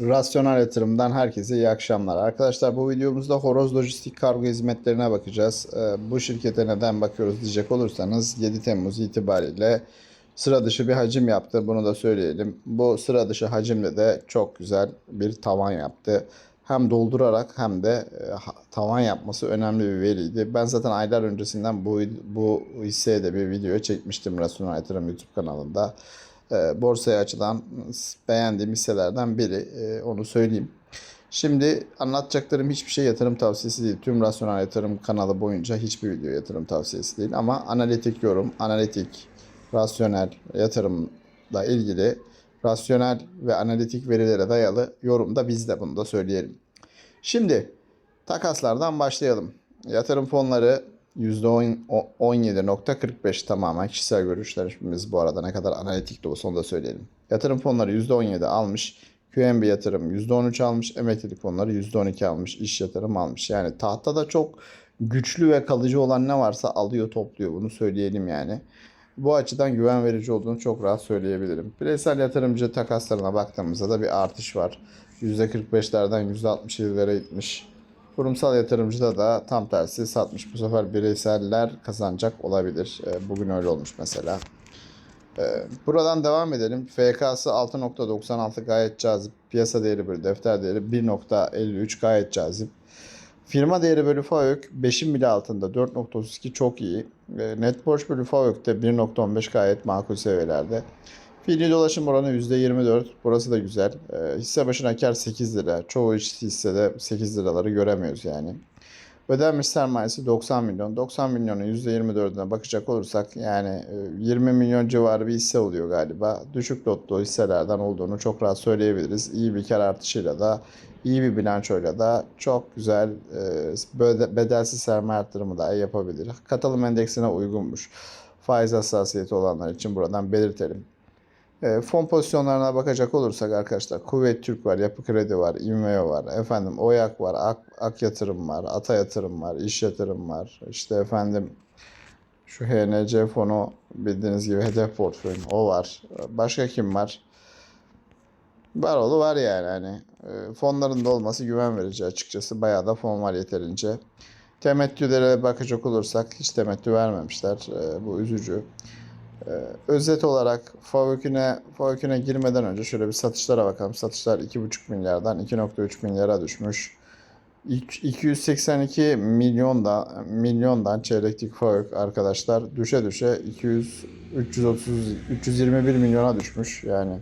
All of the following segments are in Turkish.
Rasyonel yatırımdan herkese iyi akşamlar. Arkadaşlar bu videomuzda Horoz Lojistik Kargo hizmetlerine bakacağız. Ee, Bu şirkete neden bakıyoruz diyecek olursanız 7 Temmuz itibariyle sıra dışı bir hacim yaptı. Bunu da söyleyelim. Bu sıra dışı hacimle de çok güzel bir tavan yaptı. Hem doldurarak hem de e, tavan yapması önemli bir veriydi. Ben zaten aylar öncesinden bu bu hisseye de bir video çekmiştim Rasyonel Yatırım YouTube kanalında e, borsaya açılan beğendiğim hisselerden biri. E, onu söyleyeyim. Şimdi anlatacaklarım hiçbir şey yatırım tavsiyesi değil. Tüm rasyonel yatırım kanalı boyunca hiçbir video yatırım tavsiyesi değil. Ama analitik yorum, analitik, rasyonel yatırımla ilgili rasyonel ve analitik verilere dayalı yorum da bizde bunu da söyleyelim. Şimdi takaslardan başlayalım. Yatırım fonları %17.45 tamamen kişisel görüşlerimiz bu arada ne kadar analitik de olsa onu da söyleyelim. Yatırım fonları %17 almış. QNB yatırım %13 almış. Emeklilik fonları %12 almış. iş yatırım almış. Yani tahtada çok güçlü ve kalıcı olan ne varsa alıyor topluyor. Bunu söyleyelim yani. Bu açıdan güven verici olduğunu çok rahat söyleyebilirim. Bireysel yatırımcı takaslarına baktığımızda da bir artış var. %45'lerden %67'lere gitmiş. Kurumsal yatırımcıda da tam tersi satmış. Bu sefer bireyseller kazanacak olabilir. E, Bugün öyle olmuş mesela. E, Buradan devam edelim. FK'sı 6.96 gayet cazip. Piyasa değeri bölü defter değeri 1.53 gayet cazip. Firma değeri bölü FAVÖK 5'in bile altında 4.32 çok iyi. E, Net borç bölü FAVÖK de 1.15 gayet makul seviyelerde. Fiili dolaşım oranı %24. Burası da güzel. E, hisse başına kar 8 lira. Çoğu hissede 8 liraları göremiyoruz yani. Ödenmiş sermayesi 90 milyon. 90 milyonun %24'üne bakacak olursak yani e, 20 milyon civarı bir hisse oluyor galiba. Düşük lotlu hisselerden olduğunu çok rahat söyleyebiliriz. İyi bir kar artışıyla da iyi bir bilançoyla da çok güzel e, bedelsiz sermaye arttırımı da yapabilir. Katılım endeksine uygunmuş. Faiz hassasiyeti olanlar için buradan belirtelim. E, fon pozisyonlarına bakacak olursak arkadaşlar Kuvvet Türk var, Yapı Kredi var, İnveo var, efendim Oyak var, Ak, Ak Yatırım var, Ata Yatırım var, İş Yatırım var. İşte efendim şu HNC fonu bildiğiniz gibi hedef portföyüm o var. Başka kim var? Baroğlu var yani hani e, fonların da olması güven verici açıkçası. Bayağı da fon var yeterince. Temettülere bakacak olursak hiç temettü vermemişler. E, bu üzücü. Ee, özet olarak FAVÖK'üne FAVÖK'üne girmeden önce şöyle bir satışlara bakalım. Satışlar 2,5 milyardan 2,3 milyara düşmüş. İk- 282 milyonda milyondan çeyreklik FAVÖK arkadaşlar düşe düşe 200 330 321 milyona düşmüş. Yani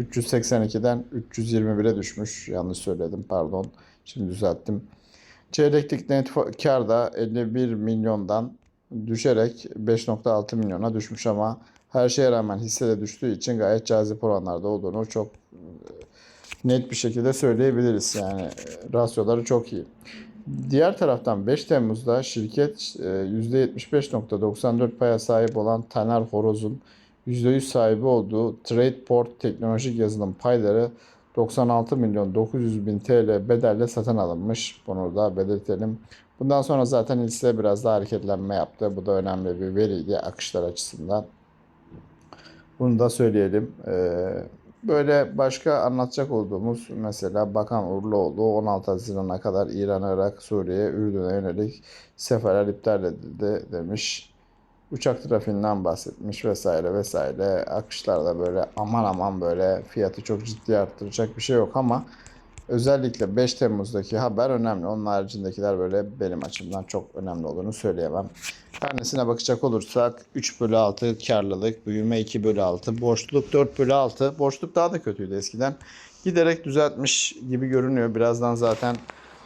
382'den 321'e düşmüş. Yanlış söyledim pardon. Şimdi düzelttim. Çeyreklik net kar da 51 milyondan düşerek 5.6 milyona düşmüş ama her şeye rağmen hisse de düştüğü için gayet cazip oranlarda olduğunu çok e, net bir şekilde söyleyebiliriz. Yani e, rasyoları çok iyi. Diğer taraftan 5 Temmuz'da şirket e, %75.94 paya sahip olan Taner Horoz'un %100 sahibi olduğu Tradeport teknolojik yazılım payları 96 milyon 900 bin TL bedelle satın alınmış. Bunu da belirtelim. Bundan sonra zaten hisse biraz daha hareketlenme yaptı. Bu da önemli bir veriydi akışlar açısından. Bunu da söyleyelim. Ee, böyle başka anlatacak olduğumuz mesela Bakan Urluoğlu 16 Haziran'a kadar İran, Irak, Suriye, Ürdün'e yönelik seferler iptal edildi demiş. Uçak trafiğinden bahsetmiş vesaire vesaire. Akışlarda böyle aman aman böyle fiyatı çok ciddi arttıracak bir şey yok ama özellikle 5 Temmuz'daki haber önemli. Onun haricindekiler böyle benim açımdan çok önemli olduğunu söyleyemem. Karnesine bakacak olursak 3 bölü 6 karlılık, büyüme 2 bölü 6, borçluluk 4 bölü 6. Borçluluk daha da kötüydü eskiden. Giderek düzeltmiş gibi görünüyor. Birazdan zaten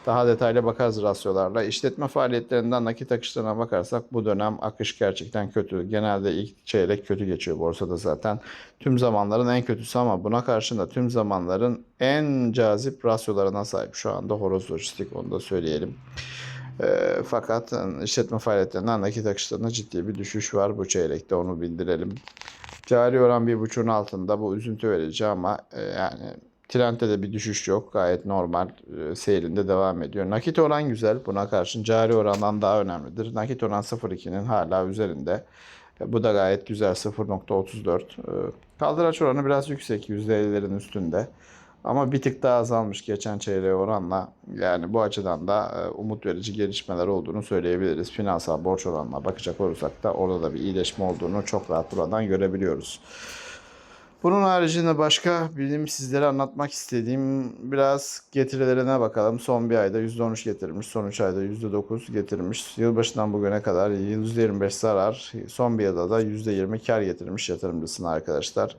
daha detaylı bakarız rasyolarla. İşletme faaliyetlerinden nakit akışlarına bakarsak bu dönem akış gerçekten kötü. Genelde ilk çeyrek kötü geçiyor borsada zaten. Tüm zamanların en kötüsü ama buna karşın da tüm zamanların en cazip rasyolarına sahip şu anda Horoz Lojistik onu da söyleyelim. Ee, fakat işletme faaliyetlerinden nakit akışlarında ciddi bir düşüş var bu çeyrekte onu bildirelim. Cari oran bir buçuğun altında bu üzüntü verici ama e, yani trendde de bir düşüş yok. Gayet normal e, seyrinde devam ediyor. Nakit oran güzel. Buna karşın cari orandan daha önemlidir. Nakit oran 0.2'nin hala üzerinde. E, Bu da gayet güzel 0.34. E, Kaldıraç oranı biraz yüksek %50'lerin üstünde. Ama bir tık daha azalmış geçen çeyreğe oranla. Yani bu açıdan da e, umut verici gelişmeler olduğunu söyleyebiliriz. Finansal borç oranına bakacak olursak da orada da bir iyileşme olduğunu çok rahat buradan görebiliyoruz. Bunun haricinde başka benim sizlere anlatmak istediğim biraz getirilerine bakalım. Son bir ayda %13 getirmiş, son 3 ayda %9 getirmiş. Yılbaşından bugüne kadar %25 zarar, son bir yılda da %20 kar getirmiş yatırımcısına arkadaşlar.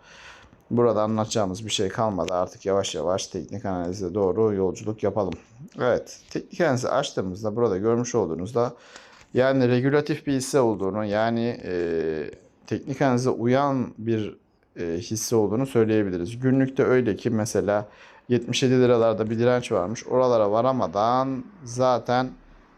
Burada anlatacağımız bir şey kalmadı. Artık yavaş yavaş teknik analize doğru yolculuk yapalım. Evet, teknik analizi açtığımızda burada görmüş olduğunuzda yani regülatif bir hisse olduğunu yani e, teknik analize uyan bir e, hisse olduğunu söyleyebiliriz. Günlükte öyle ki mesela 77 liralarda bir direnç varmış. Oralara varamadan zaten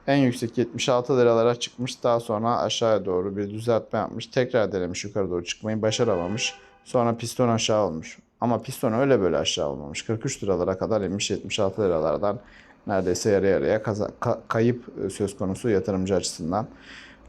en yüksek 76 liralara çıkmış. Daha sonra aşağıya doğru bir düzeltme yapmış. Tekrar denemiş yukarı doğru çıkmayı başaramamış. Sonra piston aşağı olmuş. Ama piston öyle böyle aşağı olmamış. 43 liralara kadar inmiş 76 liralardan neredeyse yarı yarıya kayıp e, söz konusu yatırımcı açısından.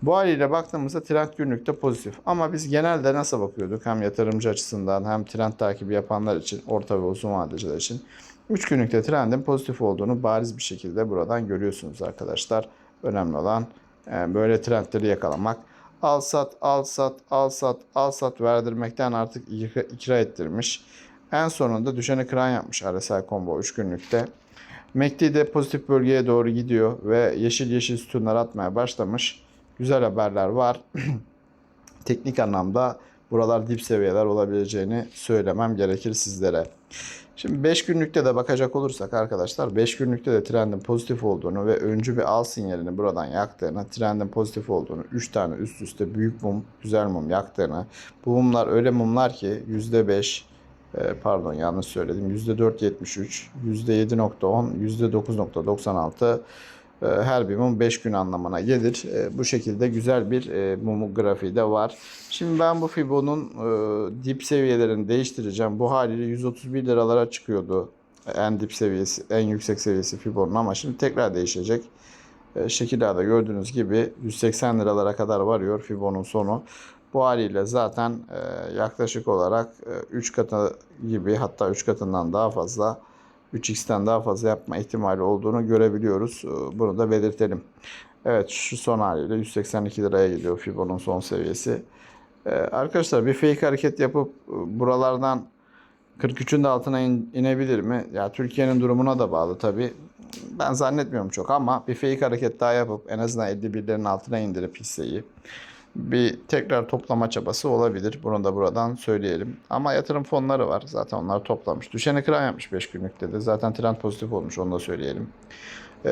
Bu haliyle baktığımızda trend günlükte pozitif. Ama biz genelde nasıl bakıyorduk? Hem yatırımcı açısından hem trend takibi yapanlar için, orta ve uzun vadeciler için. 3 günlükte trendin pozitif olduğunu bariz bir şekilde buradan görüyorsunuz arkadaşlar. Önemli olan e, böyle trendleri yakalamak. Al sat, al sat, al sat, al sat verdirmekten artık ikra- ettirmiş. En sonunda düşeni kıran yapmış RSI combo 3 günlükte. MACD de pozitif bölgeye doğru gidiyor ve yeşil yeşil sütunlar atmaya başlamış. Güzel haberler var. Teknik anlamda buralar dip seviyeler olabileceğini söylemem gerekir sizlere. Şimdi 5 günlükte de bakacak olursak arkadaşlar 5 günlükte de trendin pozitif olduğunu ve öncü bir al sinyalini buradan yaktığını, trendin pozitif olduğunu, 3 tane üst üste büyük mum, güzel mum yaktığını, bu mumlar öyle mumlar ki %5 e, pardon yanlış söyledim %4.73, %7.10, %9.96 e, her bir mum 5 gün anlamına gelir. E, Bu şekilde güzel bir e, mum grafiği de var. Şimdi ben bu Fibo'nun e, dip seviyelerini değiştireceğim. Bu haliyle 131 liralara çıkıyordu en dip seviyesi, en yüksek seviyesi Fibo'nun ama şimdi tekrar değişecek. E, Şekillerde gördüğünüz gibi 180 liralara kadar varıyor Fibo'nun sonu. Bu haliyle zaten e, yaklaşık olarak 3 katı gibi hatta 3 katından daha fazla 3x'ten daha fazla yapma ihtimali olduğunu görebiliyoruz. E, Bunu da belirtelim. Evet şu son haliyle 182 liraya gidiyor Fibo'nun son seviyesi. Ee, arkadaşlar bir fake hareket yapıp e, buralardan 43'ün de altına in- inebilir mi? Ya Türkiye'nin durumuna da bağlı tabii. Ben zannetmiyorum çok ama bir fake hareket daha yapıp en azından 51'lerin altına indirip hisseyi bir tekrar toplama çabası olabilir. Bunu da buradan söyleyelim. Ama yatırım fonları var. Zaten onlar toplamış. Düşeni kıran yapmış 5 günlükte de. Zaten trend pozitif olmuş. Onu da söyleyelim. Ee,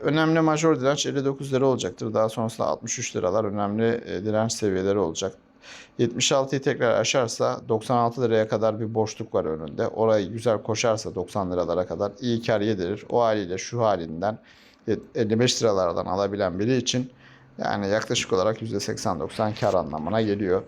önemli major direnç 59 lira olacaktır. Daha sonrasında 63 liralar önemli e, direnç seviyeleri olacak. 76'yı tekrar aşarsa 96 liraya kadar bir boşluk var önünde. Orayı güzel koşarsa 90 liralara kadar iyi kar yedirir. O haliyle şu halinden 55 liralardan alabilen biri için yani yaklaşık olarak %80-90 kar anlamına geliyor.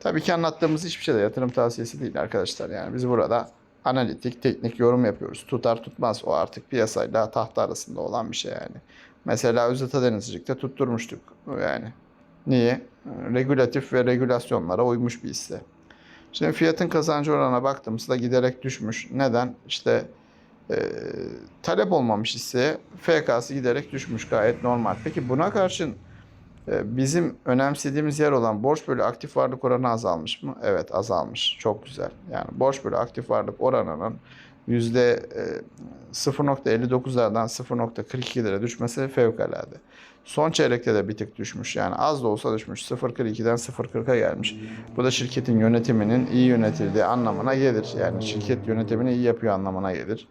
Tabii ki anlattığımız hiçbir şey de yatırım tavsiyesi değil arkadaşlar. Yani biz burada analitik, teknik yorum yapıyoruz. Tutar tutmaz o artık piyasayla tahta arasında olan bir şey yani. Mesela Özata Denizcilik'te tutturmuştuk yani. Niye? Regülatif ve regülasyonlara uymuş bir hisse. Şimdi fiyatın kazancı oranına baktığımızda giderek düşmüş. Neden? İşte e, talep olmamış hisseye FK'sı giderek düşmüş gayet normal. Peki buna karşın bizim önemsediğimiz yer olan borç bölü aktif varlık oranı azalmış mı? Evet azalmış. Çok güzel. Yani borç bölü aktif varlık oranının yüzde e, 0.59'lardan 0.42'lere düşmesi fevkalade. Son çeyrekte de bir tık düşmüş. Yani az da olsa düşmüş. 0.42'den 0.40'a gelmiş. Bu da şirketin yönetiminin iyi yönetildiği anlamına gelir. Yani şirket yönetimini iyi yapıyor anlamına gelir.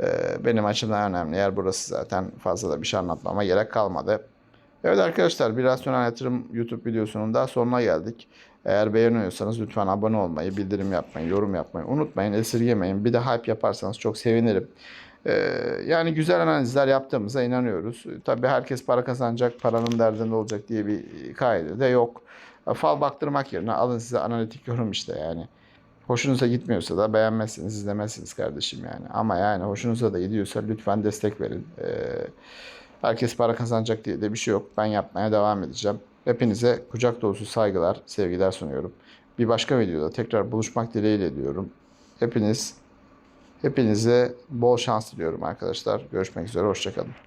Ee, Benim açımdan önemli yer burası zaten. Fazla da bir şey anlatmama gerek kalmadı. Evet arkadaşlar bir rasyonel yatırım YouTube videosunun daha sonuna geldik. Eğer beğeniyorsanız lütfen abone olmayı, bildirim yapmayı, yorum yapmayı unutmayın. Esirgemeyin. Bir de hype yaparsanız çok sevinirim. Ee, yani güzel analizler yaptığımıza inanıyoruz. Tabii herkes para kazanacak, paranın derdinde olacak diye bir kaide de yok. Fal baktırmak yerine alın size analitik yorum işte yani. Hoşunuza gitmiyorsa da beğenmezsiniz, izlemezsiniz kardeşim yani. Ama yani hoşunuza da gidiyorsa lütfen destek verin. Ee, herkes para kazanacak diye de bir şey yok. Ben yapmaya devam edeceğim. Hepinize kucak dolusu saygılar, sevgiler sunuyorum. Bir başka videoda tekrar buluşmak dileğiyle diyorum. Hepiniz Hepinize bol şans diliyorum arkadaşlar. Görüşmek üzere. Hoşçakalın.